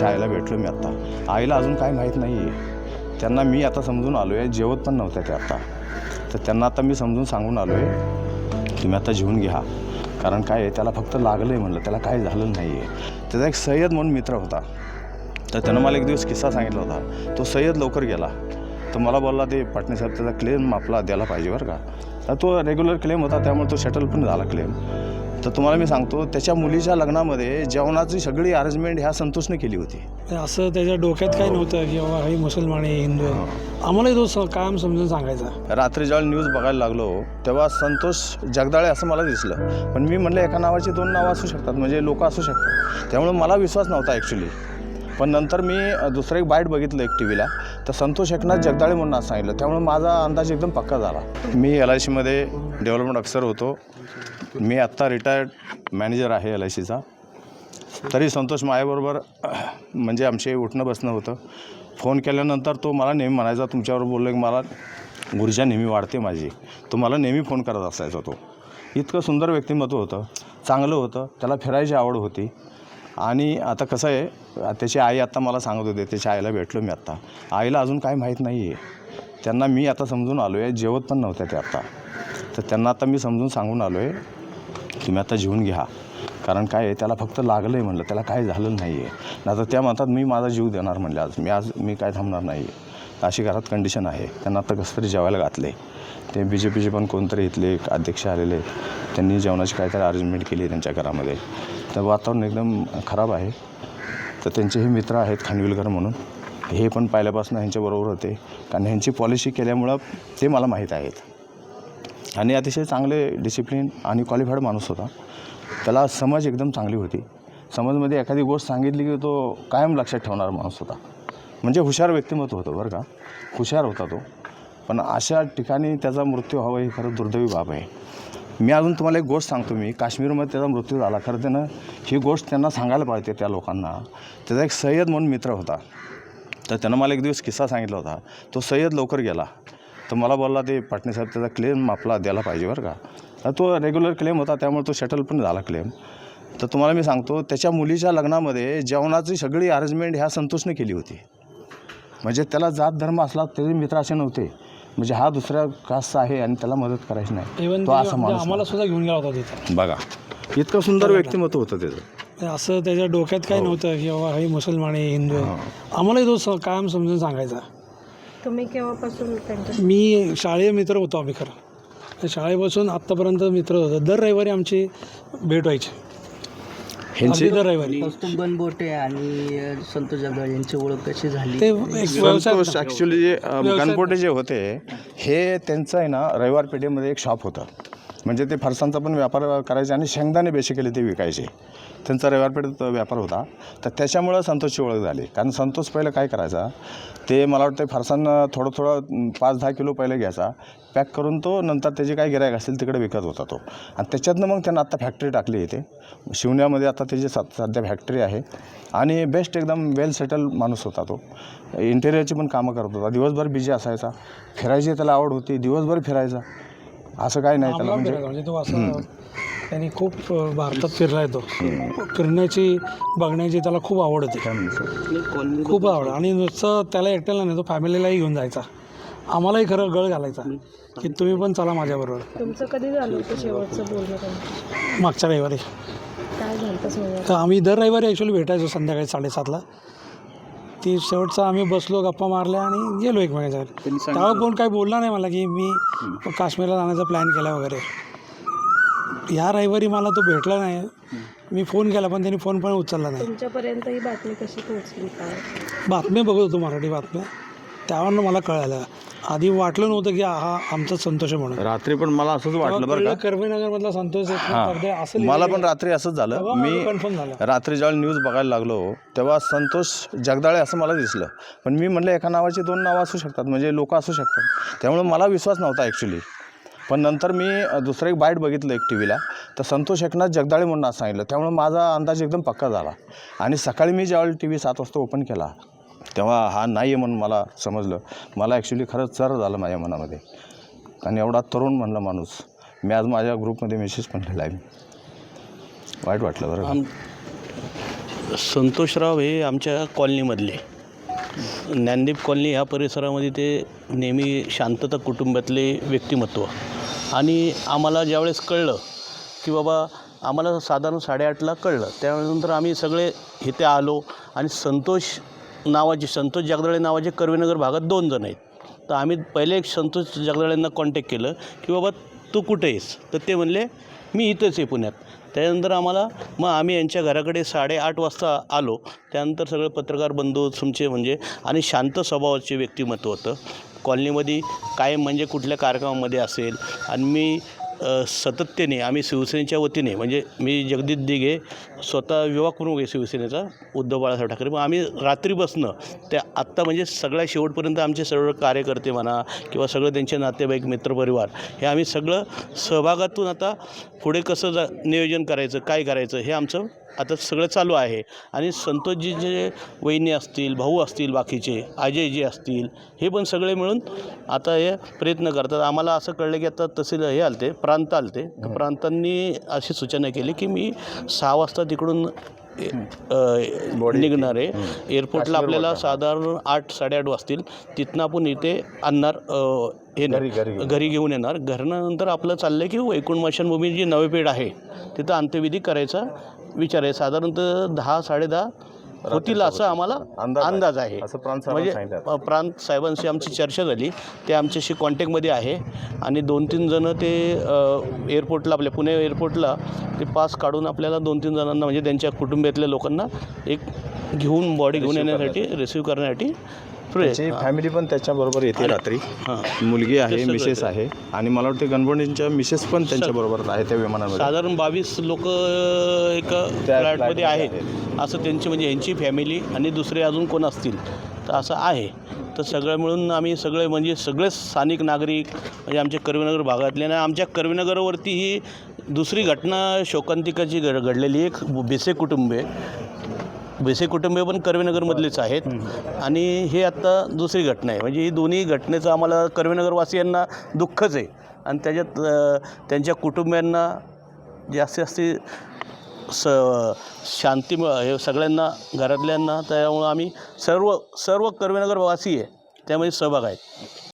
त्यांच्या आईला भेटलो मी आत्ता आईला अजून काय माहीत नाही आहे त्यांना मी आता समजून आलो आहे जेवत पण नव्हत्या ते आता. तर त्यांना आता मी समजून सांगून आलो आहे तुम्ही आता जेवून घ्या. कारण काय आहे त्याला फक्त लागलं आहे म्हणलं. त्याला काय झालं नाही आहे त्याचा एक सय्यद म्हणून मित्र होता. तर त्यानं मला एक दिवस किस्सा सांगितला होता. तो सय्यद लवकर गेला. तर मला बोलला ते पाटणे साहेब त्याचा क्लेम आपला द्यायला पाहिजे बरं का. तर तो रेग्युलर क्लेम होता. त्यामुळे तो सेटल पण झाला क्लेम तर तुम्हाला मी सांगतो त्याच्या मुलीच्या लग्नामध्ये जेवणाची सगळी अरेंजमेंट ह्या संतोषने केली होती. असं त्याच्या डोक्यात काही नव्हतं की बाबा हे मुसलमान आहे हिंदू आहे. आम्हालाही तो स- कायम समजून सांगायचा. रात्री ज्यावेळी न्यूज बघायला लागलो तेव्हा संतोष जगदाळे असं मला दिसलं. पण मी म्हणलं एका नावाची दोन नावं असू शकतात म्हणजे लोक असू शकतात. त्यामुळे मला विश्वास नव्हता ॲक्च्युली पण नंतर मी दुसरं एक बाईट बघितलं एक टी व्हीला तर संतोष एकनाथ जगदाळे म्हणून असं सांगितलं. त्यामुळे माझा अंदाज एकदम पक्का झाला. मी एल आय सीमध्ये डेव्हलपमेंट ऑफिसर होतो. मी आत्ता रिटायर्ड मॅनेजर आहे एल आय सीचा. तरी संतोष मायाबरोबर म्हणजे आमचे उठणं बसणं होतं. फोन केल्यानंतर तो मला नेहमी म्हणायचा तुमच्यावर बोललो की मला ऊर्जा नेहमी वाढते माझी. तो मला नेहमी फोन करत असायचा तो. इतकं सुंदर व्यक्तिमत्व होतं. चांगलं होतं. त्याला फिरायची आवड होती. आणि आता कसं आहे त्याची आई आत्ता मला सांगत होते त्याच्या आईला भेटलो मी आत्ता आईला अजून काय माहीत नाही आहे त्यांना मी आता समजून आलो आहे जेवत पण नव्हत्या ते आत्ता तर त्यांना आता मी समजून सांगून आलो आहे तुम्ही आता जीवन घ्या. कारण काय आहे त्याला फक्त लागलं आहे म्हणलं त्याला काय झालं नाही आहे नाही तर त्या म्हणतात मी माझा जीव देणार म्हणले आज. मी आज मी काय थांबणार नाही आहे अशी घरात कंडिशन आहे. त्यांना आता कसं तरी जेवायला घातले ते बी जे पीचे पण कोणतरी इथले एक अध्यक्ष आलेले त्यांनी जेवणाची काहीतरी अरेंजमेंट केली आहे त्यांच्या घरामध्ये. तर वातावरण एकदम खराब आहे. तर त्यांचे हे मित्र आहेत खानविलकर म्हणून. हे पण पहिल्यापासून ह्यांच्याबरोबर होते. कारण ह्यांची पॉलिसी केल्यामुळं ते मला माहीत आहेत. आणि अतिशय चांगले डिसिप्लिन आणि क्वालिफाईड माणूस होता. त्याला समज एकदम चांगली होती. समजमध्ये एखादी गोष्ट सांगितली की तो कायम लक्षात ठेवणारा माणूस होता. म्हणजे हुशार व्यक्तिमत्व होतं बरं का. हुशार होता तो. पण अशा ठिकाणी त्याचा मृत्यू व्हावा ही खरं दुर्दैवी बाब आहे. मी अजून तुम्हाला एक गोष्ट सांगतो मी. काश्मीरमध्ये त्याचा मृत्यू झाला. खरं त्यानं ही गोष्ट त्यांना सांगायला पाहिजे त्या लोकांना. त्याचा एक सय्यद म्हणून मित्र होता. तर त्यानं मला एक दिवस किस्सा सांगितला होता. तो सय्यद लवकर गेला. तर मला बोलला ते पाटणे साहेब त्याचा क्लेम आपला द्यायला पाहिजे बरं का. तर तो रेग्युलर क्लेम होता. त्यामुळे तो शटल पण झाला क्लेम तर तुम्हाला मी सांगतो त्याच्या मुलीच्या लग्नामध्ये जेवणाची सगळी अरेंजमेंट ह्या संतोषने केली होती. म्हणजे त्याला जात धर्म असला तरी मित्र असे नव्हते. म्हणजे हा दुसऱ्या कास्टचा आहे आणि त्याला मदत करायची नाही. इव्हन तो असा माणूस आम्हाला सुद्धा घेऊन गेला होता तिथं. बघा इतकं सुंदर व्यक्तिमत्व होतं त्याचं. असं त्याच्या डोक्यात काही नव्हतं की बाबा हे मुसलमान आहे हिंदू आहे. आम्हालाही तो स- कायम समजून सांगायचा. तुम्ही केव्हापासून त्यांच्या मी शाळेय मित्र होतो आम्ही खरं. त्या शाळेपासून आत्तापर्यंत मित्र होतो. दर रविवारी आमची भेट व्हायची. ह्यांची अगदी रविवारी आणि संतोष जगदाळे यांची ओळख कशी झाली? ते एक व्यवसाय संतोष ॲक्च्युली जे अ, गणपोटे जे होते हे त्यांचं आहे ना रविवार पेठेमध्ये एक शॉप होतं. म्हणजे ते फरसांचा पण व्यापार करायचे आणि शेंगदाणे बेसिकली ते विकायचे. त्यांचा रविवारपेठेत व्यापार होता. तर त्याच्यामुळं संतोषची ओळख झाली. कारण संतोष पहिलं काय करायचा? ते मला वाटतं फरसाण थोडं थोडं पाच दहा किलो पहिले घ्यायचा. पॅक करून तो नंतर त्याचे काय गिरायक असतील तिकडे विकत होता तो. आणि त्याच्यातनं मग त्यांना आत्ता फॅक्टरी टाकली इथे. शिवण्यामध्ये आता त्याची सद सध्या फॅक्टरी आहे. आणि बेस्ट एकदम वेल सेटल माणूस होता तो. इंटेरियरची पण कामं करत होता. दिवसभर बिझी असायचा. फिरायची त्याला आवड होती. दिवसभर फिरायचा. असं काय नाही त्याला म्हणजे. म्हणजे तो असं त्यांनी खूप भारतात फिरला तो. फिरण्याची बघण्याची त्याला खूप आवड होती. खूप आवड. आणि नुसतं त्याला एकट्याला नाही तो फॅमिलीलाही घेऊन जायचा. आम्हालाही खरं गळ घालायचा. की तुम्ही पण चला माझ्याबरोबर. तुमचं कधी झालं होतं शेवटचं बोलणं त्यांचं मागच्या रविवारी. काय झालं तर आम्ही दर रविवारी ॲक्च्युली भेटायचो संध्याकाळी साडेसातला. ती शेवटचा आम्ही बसलो गप्पा मारल्या आणि गेलो एकमेकाच्या. त्यावेळेला कोण काही बोलला नाही मला की मी काश्मीरला जाण्याचा प्लॅन केला वगैरे. ह्या रविवारी मला तो भेटला नाही. मी फोन केला पण त्यांनी फोन पण उचलला नाही. तुमच्यापर्यंत ही बातमी कशी पोहोचली? काय? बातम्या बघत होतो मराठी बातम्या. त्यावरनं मला कळालं. आधी वाटलं नव्हतं की हा आमचा संतोष आहे म्हणून. रात्री पण मला असंच वाटलं बरं का. कर्वेनगरमधला संतोष असं मला पण रात्री असंच झालं. मी कन्फर्म झालं. रात्री ज्यावेळी न्यूज बघायला लागलो तेव्हा संतोष जगदाळे असं मला दिसलं. पण मी म्हटलं एका नावाची दोन नावं असू शकतात म्हणजे लोक असू शकतात. त्यामुळे मला विश्वास नव्हता ॲक्च्युली पण नंतर मी अ, दुसरं एक बाईट बघितलं एक टी व्हीला तर संतोष एकनाथ जगदाळे म्हणून सांगितलं. त्यामुळे माझा अंदाज एकदम पक्का झाला. आणि सकाळी मी ज्यावेळी टी व्ही सात वाजता ओपन केला तेव्हा हा नाही आहे म्हणून मला समजलं. मला ॲक्च्युली खरंच चर झालं माझ्या मनामध्ये. आणि एवढा तरुण म्हणला माणूस. मी आज माझ्या ग्रुपमध्ये मेसेज पण लिहिला आहे. वाईट वाटलं बरं आम संतोषराव हे आमच्या कॉलनीमधले. ज्ञानदीप कॉलनी ह्या परिसरामध्ये ते नेहमी शांतता कुटुंबातले व्यक्तिमत्व. आणि आम्हाला ज्यावेळेस कळलं की बाबा आम्हाला साधारण साडेआठला कळलं त्यानंतर आम्ही सगळे इथे आलो आणि संतोष नावाचे संतोष जगदाळे नावाचे कर्वेनगर भागात दोन जण आहेत. तर आम्ही पहिले एक संतोष जगदाळेंना कॉन्टॅक्ट केलं की बाबा तू कुठे आहेस? तर ते म्हणले मी इथंच आहे पुण्यात. त्यानंतर आम्हाला मग आम्ही यांच्या घराकडे साडेआठ वाजता आलो. त्यानंतर सगळे पत्रकार बंधू तुमचे म्हणजे आणि शांत स्वभावाचे व्यक्तिमत्व होतं. कॉलनीमध्ये कायम म्हणजे कुठल्या कार्यक्रमामध्ये असेल आणि मी सातत्याने आम्ही शिवसेनेच्या वतीने म्हणजे मी जगदीश दिघे स्वतः विवाह करून आहे शिवसेनेचा उद्धव बाळासाहेब ठाकरे. मग आम्ही रात्री बसणं त्या आत्ता म्हणजे सगळ्या शेवटपर्यंत आमचे सर्व कार्यकर्ते म्हणा किंवा सगळं त्यांचे नातेवाईक मित्रपरिवार हे आम्ही सगळं सहभागातून आता पुढे कसं जा नियोजन करायचं काय करायचं हे आमचं आता सगळं चालू आहे. आणि संतोषजी जे वहिनी असतील भाऊ असतील बाकीचे अजयजी असतील हे पण सगळे मिळून आता हे प्रयत्न करतात. आम्हाला असं कळलं की आता तहसील हे आलते प्रांत आलते. प्रांतांनी अशी सूचना केली की मी सहा वाजता तिकडून निघणार आहे. एअरपोर्टला आपल्याला साधारण आठ साडेआठ वाजतील. तिथनं आपण इथे आणणार हे नाही, घरी घेऊन. येणार. घरनंतर आपलं चाललं आहे की वैकुंठ स्मशानभूमी जी नवेपेठ आहे तिथं अंत्यविधी करायचा विचार आहे. साधारणतः दहा साडेदहा होतील असं आम्हाला अंदाज आहे. म्हणजे प्रांत साहेबांशी आमची चर्चा झाली. ते आमच्याशी कॉन्टॅक्टमध्ये आहे. आणि दोन तीन जणं ते एअरपोर्टला आपल्या पुणे एअरपोर्टला ते पास काढून आपल्याला दोन तीन जणांना म्हणजे त्यांच्या कुटुंबातल्या लोकांना एक घेऊन बॉडी घेऊन येण्यासाठी रिसिव्ह करण्यासाठी त्याची फॅमिली पण त्याच्याबरोबर येते रात्री. हां. मुलगी आहे मिसेस. आहे. आणि मला वाटते गणपतींच्या मिसेस पण त्यांच्याबरोबर आहे त्या विमानामध्ये. साधारण बावीस लोक एका फ्लॅटमध्ये आहेत. असं त्यांची म्हणजे यांची फॅमिली आणि दुसरे अजून कोण असतील? तर असं आहे. तर सगळं मिळून आम्ही सगळे म्हणजे सगळे स्थानिक नागरिक म्हणजे आमच्या कर्वेनगर भागातले आणि आमच्या कर्वेनगरवरती ही दुसरी घटना शोकांतिकाची घड घडलेली एक बेसे कुटुंबे बेसे कुटुंबे पण कर्वेनगरमधलेच आहेत. आणि हे आत्ता दुसरी घटना आहे. म्हणजे ही दोन्ही घटनेचं आम्हाला कर्वेनगरवासियांना दुःखच आहे. आणि त्याच्यात त्यांच्या कुटुंबियांना जास्तीत जास्ती स शांती मिळ हे सगळ्यांना घरातल्यांना त्यामुळं आम्ही सर्व सर्व कर्वेनगरवासी आहे. त्यामध्ये सहभाग आहेत.